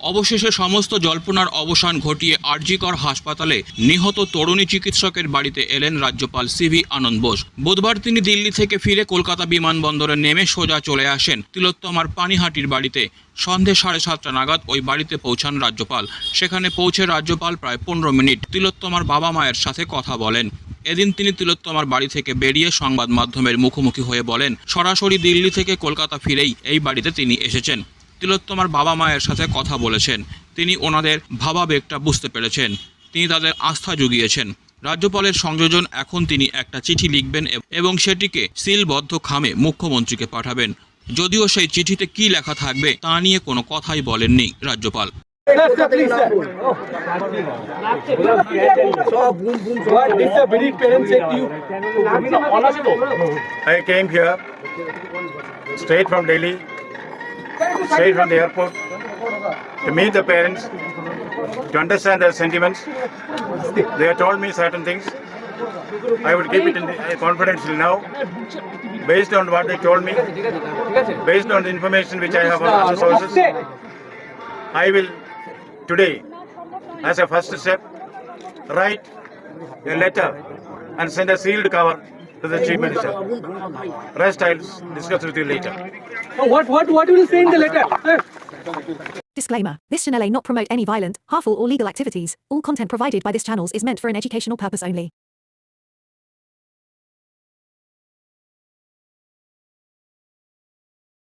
অবশেষে সমস্ত জল্পনার অবসান ঘটিয়ে আরজিকর হাসপাতালে নিহত তরুণী চিকিৎসকের বাড়িতে এলেন রাজ্যপাল সিভি আনন্দ বোস। বুধবার তিনি দিল্লি থেকে ফিরে কলকাতা বিমানবন্দরে নেমে সোজা চলে আসেন তিলোত্তমার পানিহাটির বাড়িতে। সন্ধে সাড়ে সাতটা নাগাদ ওই বাড়িতে পৌঁছান রাজ্যপাল। সেখানে পৌঁছে রাজ্যপাল প্রায় পনেরো মিনিট তিলোত্তমার বাবা মায়ের সাথে কথা বলেন। এদিন তিনি তিলোত্তমার বাড়ি থেকে বেরিয়ে সংবাদ মাধ্যমের মুখোমুখি হয়ে বলেন, সরাসরি দিল্লি থেকে কলকাতা ফিরেই এই বাড়িতে তিনি এসেছেন। তিলোত্তমার বাবা মায়ের সাথে কথা বলেছেন। তিনি ওনাদের ভাবাবেগটা বুঝতে পেরেছেন। তিনি তাদের আস্থা জুগিয়েছেন। রাজ্যপালের সংযোজন এখন তিনি একটা চিঠি লিখবেন এবং সেটিকে সিলবদ্ধ খামে মুখ্যমন্ত্রীকে পাঠাবেন। যদিও সেই চিঠিতে কি লেখা থাকবে তা নিয়ে কোনো কথাই বলেননি রাজ্যপাল। Straight from Delhi, straight from the airport to meet the parents, to understand their sentiments. They have told me certain things. I would keep it in uh, confidential now, based on what they told me, based on the information which I have from other sources. I will today, as a first step, write a letter and send a sealed cover to the Chief Minister. Rest I'll discuss with you later. Oh, what, what, what will you say in the letter? Disclaimer This channel may not promote any violent, harmful, or legal activities. All content provided by this channel is meant for an educational purpose only.